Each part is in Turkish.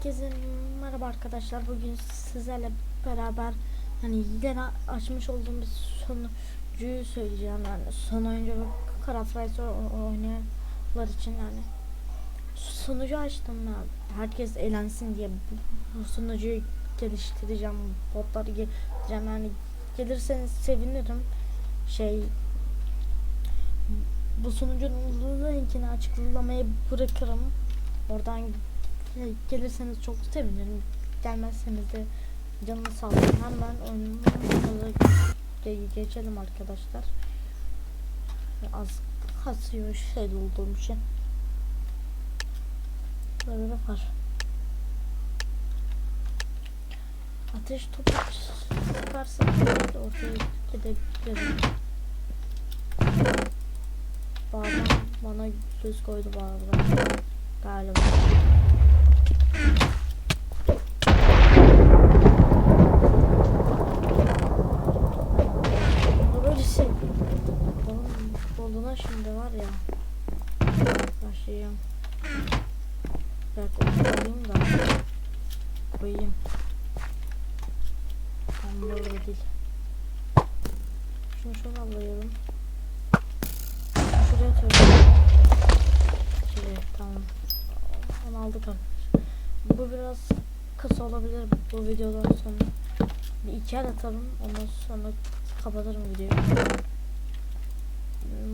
Herkese merhaba arkadaşlar. Bugün sizlerle beraber hani yine açmış olduğum bir sonucuyu söyleyeceğim. Yani son oyuncu Craft oynayanlar için yani sonucu açtım ben. Herkes eğlensin diye bu, sunucuyu geliştireceğim. Botları geliştireceğim. Yani gelirseniz sevinirim. Şey bu sunucunun linkini açıklamaya bırakırım. Oradan gelirseniz çok sevinirim. Gelmezseniz de canını sağ olun. Hemen oyunumuza ge- geçelim arkadaşlar. Az kasıyor şey olduğum için. Böyle var. Ateş topu çıkarsa ortaya gidebilirim. Babam bana göz koydu arada. Galiba. Bunda böyle şey. Boluna şimdi var ya. Başlayacağım. Belki onu koyayım da. Koyayım. Tam böyle değil. Şunu şöyle alıyorum. Şuraya atıyorum. Şuraya tamam. Onu aldık arkadaşlar. Bu biraz kısa olabilir bu videodan sonra. Bir iki el atalım ondan sonra kapatırım videoyu.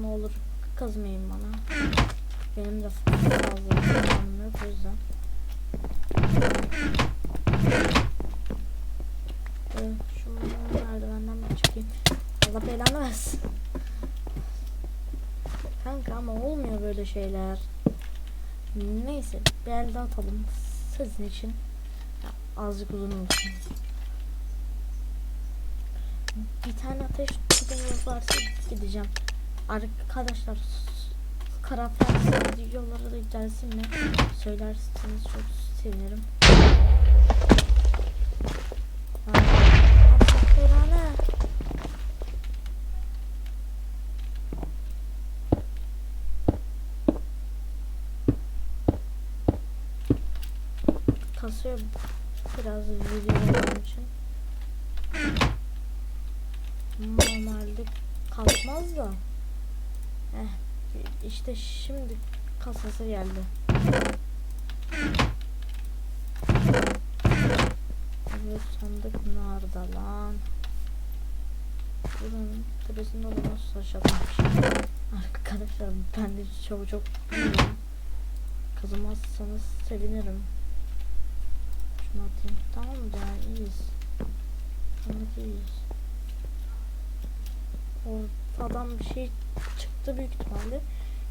Ne olur kızmayın bana. Benim de fazla zamanım yok o yüzden. Ee, şu merdivenden bir çıkayım. Allah belanı versin. Kanka ama olmuyor böyle şeyler. Neyse bir el daha atalım sizin için. Azıcık uzun olsun. Bir tane ateş tutumuz varsa gideceğim. Arkadaşlar Karafers videoları da gelsin mi? Söylerseniz çok sevinirim. Ay, Allah belanı. Kasıyor biraz videolarım için. Normalde kalkmaz da. Eh, işte şimdi kasası geldi. Evet sandık nerede lan? Buranın tepesinde olan saçaklamış. Arkadaşlar ben de çok çok bilmiyorum. Kazımazsanız sevinirim. Şunu atayım. Tamam mı yani iyiyiz. Sandık iyiyiz. Ortadan bir şey çıktı büyük ihtimalle.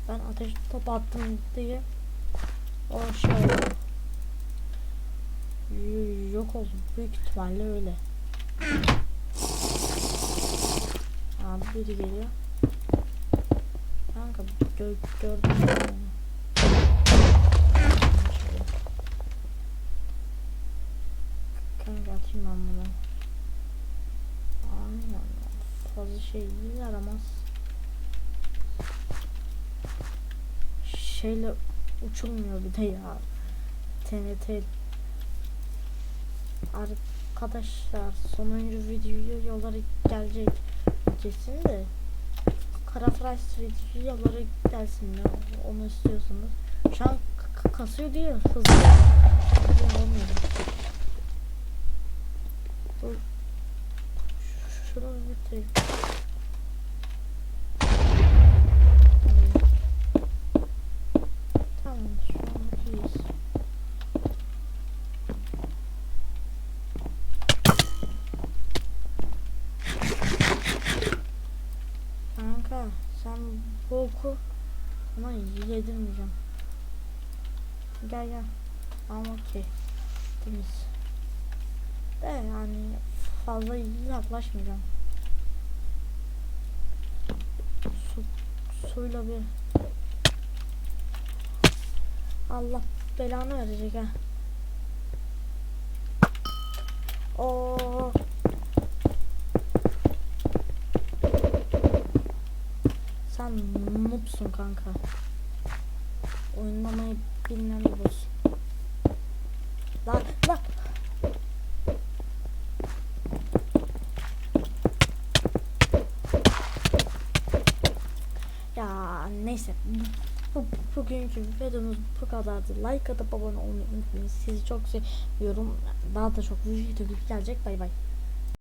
Ben ateş topu attım diye o şey Yok oldu. Büyük ihtimalle öyle. Abi biri geliyor. Kanka gö gördüm ben onu. Şöyle. Atayım ben bunu. Aynen. Fazla şey yaramaz. Şeyle uçulmuyor bir de ya. TNT. Arkadaşlar sonuncu videoları gelecek kesin de. Kara Fries videoları gelsin ya. Onu istiyorsanız. Şu an kasıyor diye hızlı. Hızlı olmuyor. Bu Ş- Şunu bitireyim. Tamam. Tamam şu an iyiyiz. Kanka sen bu oku ama yedirmeyeceğim. Gel gel. Tamam okey. Temiz. De yani fazla yaklaşmayacağım. Su, suyla bir Allah belanı verecek ha. Oo. Sen noobsun kanka. Oynamayı bilmeyen bir boss. Lan. Ya neyse. Bu, bugünkü videomuz bu kadardı. Like atıp abone olmayı unutmayın. Sizi çok seviyorum. Daha da çok video gelecek. Bay bay.